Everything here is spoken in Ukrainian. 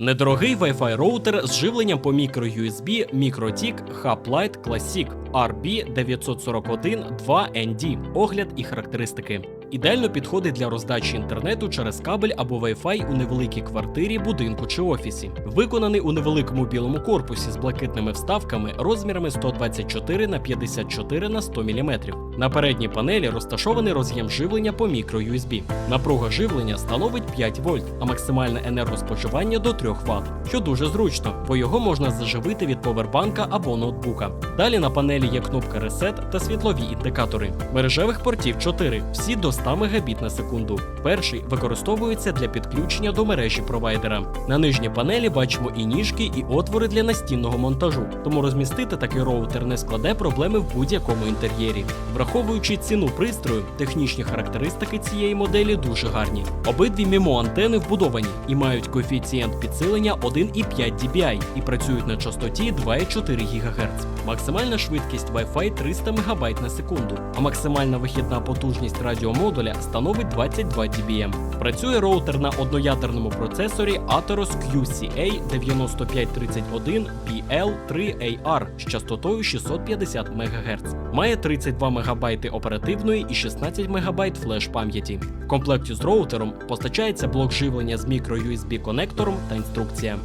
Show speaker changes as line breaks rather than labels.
Недорогий Wi-Fi роутер з живленням по microUSB MikroTik Hub Lite Classic RB941 2ND. Огляд і характеристики. Ідеально підходить для роздачі інтернету через кабель або Wi-Fi у невеликій квартирі, будинку чи офісі. Виконаний у невеликому білому корпусі з блакитними вставками розмірами 124 на 54 на 100 мм. На передній панелі розташований роз'єм живлення по microUSB. Напруга живлення становить 5 вольт, а максимальне енергоспоживання до 3 Вт, що дуже зручно, бо його можна заживити від повербанка або ноутбука. Далі на панелі є кнопка Reset та світлові індикатори. Мережевих портів 4, всі до 100 Мбіт на секунду. Перший використовується для підключення до мережі провайдера. На нижній панелі бачимо і ніжки, і отвори для настінного монтажу, тому розмістити такий роутер не складе проблеми в будь-якому інтер'єрі. Враховуючи ціну пристрою, технічні характеристики цієї моделі дуже гарні. Обидві мімо антени вбудовані і мають коефіцієнт підсилення 1,5 dBi і працюють на частоті 2,4 ГГц. Максимальна швидкість Wi-Fi 300 МБ на секунду, а максимальна вихідна потужність радіомодуля становить 22 dBm. Працює роутер на одноядерному процесорі Atheros QCA 9531 BL3AR з частотою 650 МГц. Має 32 МБ оперативної і 16 МБ флеш пам'яті. В комплекті з роутером постачається блок живлення з microUSB конектором та інструкція.